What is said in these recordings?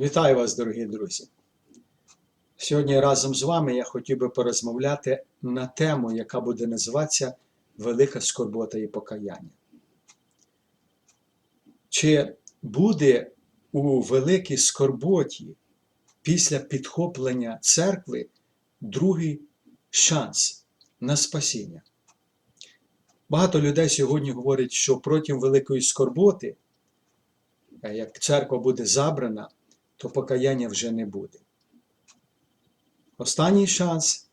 Вітаю вас, дорогі друзі! Сьогодні разом з вами я хотів би порозмовляти на тему, яка буде називатися Велика скорбота і покаяння. Чи буде у великій скорботі після підхоплення церкви другий шанс на спасіння? Багато людей сьогодні говорять, що протягом великої скорботи, е, як церква буде забрана, то покаяння вже не буде. Останній шанс,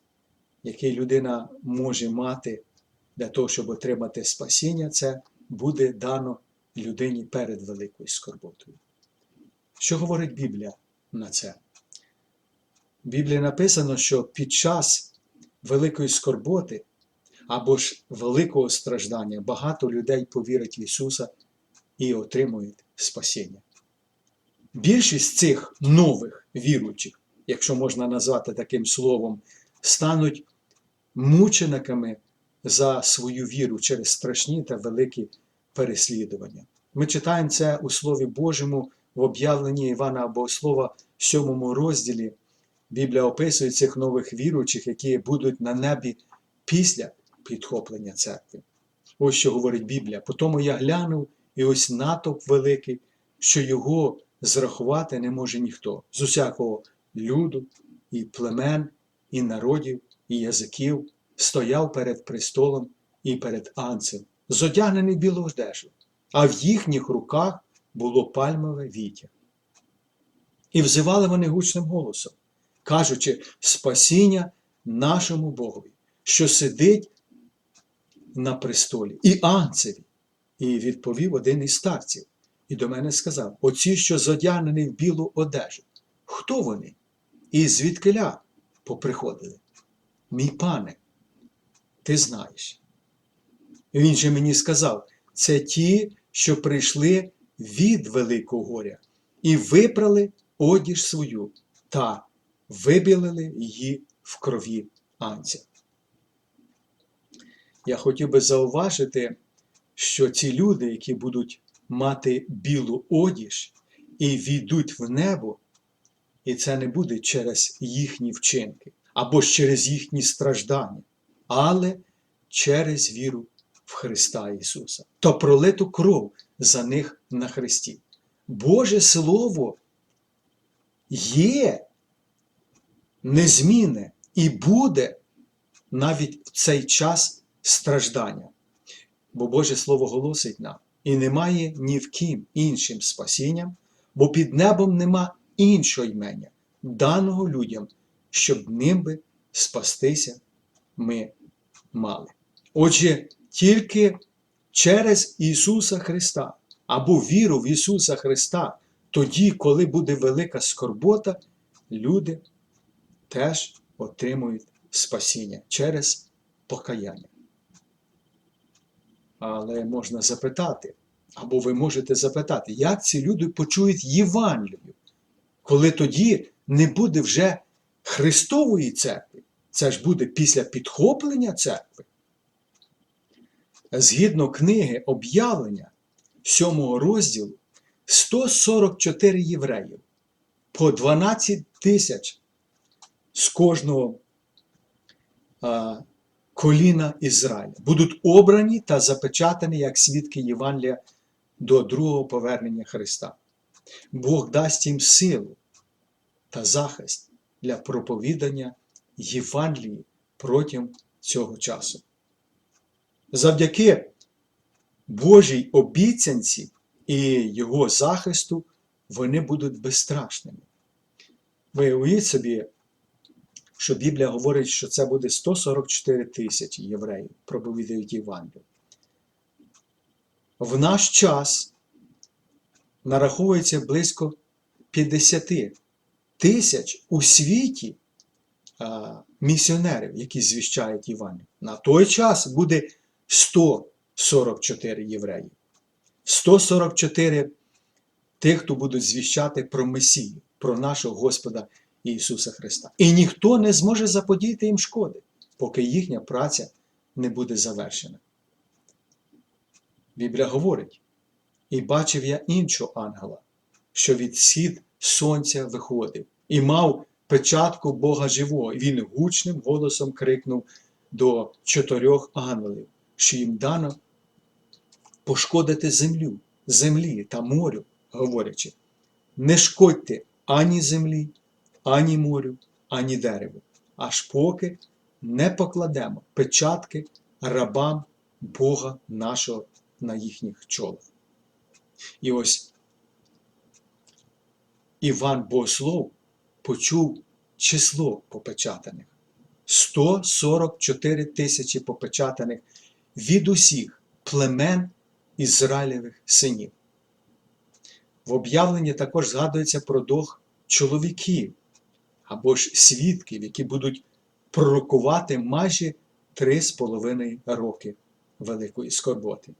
який людина може мати для того, щоб отримати спасіння, це буде дано людині перед великою скорботою. Що говорить Біблія на це? В Біблії написано, що під час великої скорботи або ж великого страждання багато людей повірять в Ісуса і отримують спасіння. Більшість цих нових віруючих, якщо можна назвати таким словом, стануть мучениками за свою віру через страшні та великі переслідування. Ми читаємо це у Слові Божому в об'явленні Івана Богослова, в 7 розділі. Біблія описує цих нових віруючих, які будуть на небі після підхоплення церкви. Ось що говорить Біблія. Потому я глянув, і ось натовп великий, що його зрахувати не може ніхто з усякого люду, і племен, і народів, і язиків, стояв перед престолом і перед анцем, зодягнений білу одежу, а в їхніх руках було пальмове віття. І взивали вони гучним голосом, кажучи, спасіння нашому Богові, що сидить на престолі, і анцеві. І відповів один із старців і до мене сказав: Оці, що зодягнені в білу одежу, хто вони? І звідкиля поприходили? Мій пане, ти знаєш. Він же мені сказав: це ті, що прийшли від Великого горя, і випрали одіж свою та вибілили її в крові анця. Я хотів би зауважити, що ці люди, які будуть мати білу одіж і війдуть в небо, і це не буде через їхні вчинки або ж через їхні страждання, але через віру в Христа Ісуса та пролиту кров за них на Христі. Боже Слово є незмінне і буде навіть в цей час страждання. Бо Боже Слово голосить нам, і немає ні в ким іншим спасінням, бо під небом нема іншого ймення, даного людям, щоб ним би спастися ми мали. Отже, тільки через Ісуса Христа або віру в Ісуса Христа, тоді, коли буде велика скорбота, люди теж отримують спасіння через покаяння. Але можна запитати, або ви можете запитати, як ці люди почують Євангелію, коли тоді не буде вже Христової церкви. Це ж буде після підхоплення церкви. Згідно книги об'явлення 7 розділу 144 євреїв по 12 тисяч з кожного коліна Ізраїля будуть обрані та запечатані як свідки Євангелія до другого повернення Христа. Бог дасть їм силу та захист для проповідання Євангелії протягом цього часу. Завдяки Божій обіцянці і Його захисту вони будуть безстрашними. Ви уявіть собі, що Біблія говорить, що це буде 144 тисячі євреїв, проповідають Євангелію. В наш час нараховується близько 50 тисяч у світі а, місіонерів, які звіщають Євангелію. На той час буде 144 євреї. 144 тих, хто будуть звіщати про Месію, про нашого Господа Ісуса Христа. І ніхто не зможе заподіяти їм шкоди, поки їхня праця не буде завершена. Біблія говорить: і бачив я іншого ангела, що від схід сонця виходив і мав печатку Бога живого. І він гучним голосом крикнув до чотирьох ангелів, що їм дано пошкодити землю, землі та морю, говорячи, не шкодьте ані землі, ані морю, ані дереву, аж поки не покладемо печатки рабам Бога нашого на їхніх чолах. І ось Іван Богослов почув число попечатаних. 144 тисячі попечатаних від усіх племен Ізраїлевих синів. В об'явленні також згадується про дух чоловіків або ж свідків, які будуть пророкувати майже три з половиною роки великої скорботи.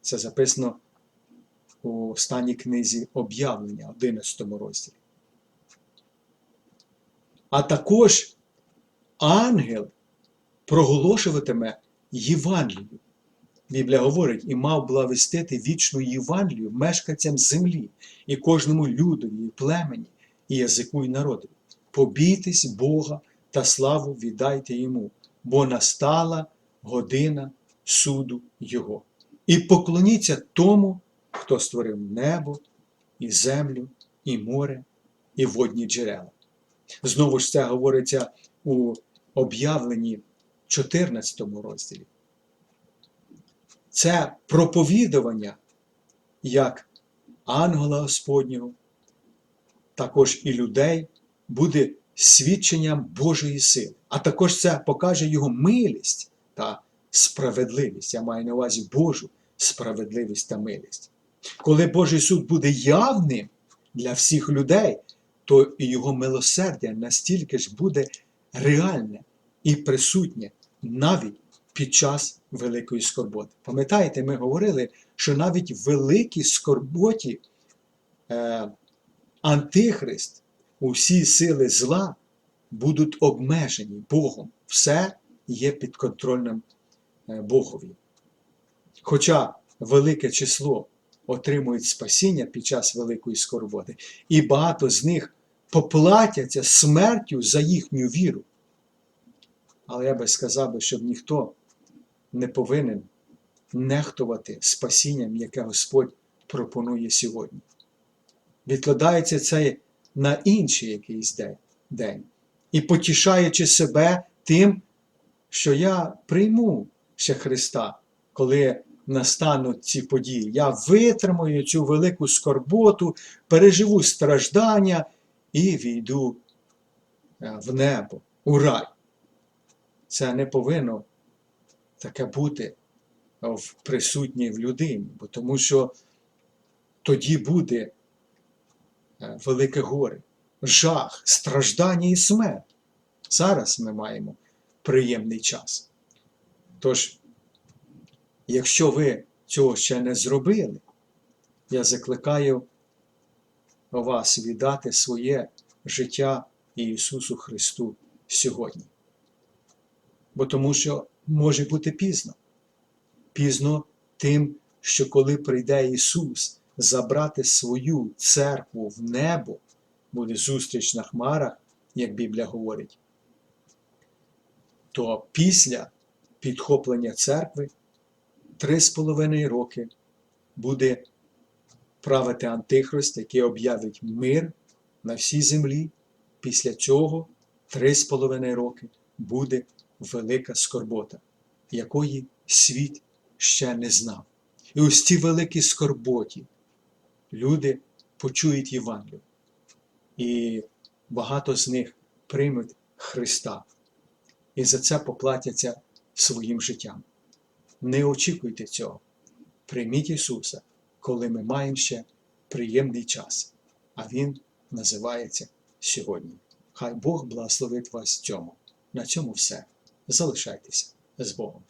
Це записано у останній книзі об'явлення, 11 розділі. А також ангел проголошуватиме Євангелію. Біблія говорить, і мав благовістити вічну Євангелію мешканцям землі, і кожному людові, і племені, і язику, і народу. Побійтесь Бога та славу віддайте йому, бо настала година суду Його. І поклоніться тому, хто створив небо, і землю, і море, і водні джерела. Знову ж це говориться у об'явленні 14 розділі. Це проповідування як ангела Господнього, також і людей, буде свідченням Божої сили. А також це покаже його милість та справедливість. Я маю на увазі Божу справедливість та милість. Коли Божий суд буде явним для всіх людей, то і його милосердя настільки ж буде реальне і присутнє навіть під час великої скорботи. Пам'ятаєте, ми говорили, що навіть в великій скорботі е, Антихрист, усі сили зла будуть обмежені Богом. Все є підконтрольним е, Богові. Хоча велике число отримують спасіння під час великої скорботи, і багато з них поплатяться смертю за їхню віру. Але я би сказав би, щоб ніхто не повинен нехтувати спасінням, яке Господь пропонує сьогодні. Відкладається це на інший якийсь день. І потішаючи себе тим, що я прийму ще Христа, коли настануть ці події. Я витримаю цю велику скорботу, переживу страждання і війду е, в небо, у рай. Це не повинно таке бути в присутній в людині, бо тому що тоді буде е, велике горе, жах, страждання і смерть. Зараз ми маємо приємний час. Тож, якщо ви цього ще не зробили, я закликаю вас віддати своє життя Ісусу Христу сьогодні. Бо тому що може бути пізно. Пізно тим, що коли прийде Ісус забрати свою церкву в небо, буде зустріч на хмарах, як Біблія говорить, то після підхоплення церкви три з половиною роки буде правити Антихрист, який об'явить мир на всій землі. Після цього три з половиною роки буде велика скорбота, якої світ ще не знав. І ось ці великі скорботі люди почують Євангелію. І багато з них приймуть Христа. І за це поплатяться своїм життям. Не очікуйте цього. Прийміть Ісуса, коли ми маємо ще приємний час. А Він називається сьогодні. Хай Бог благословить вас цьому. На цьому все залишайтеся з Богом.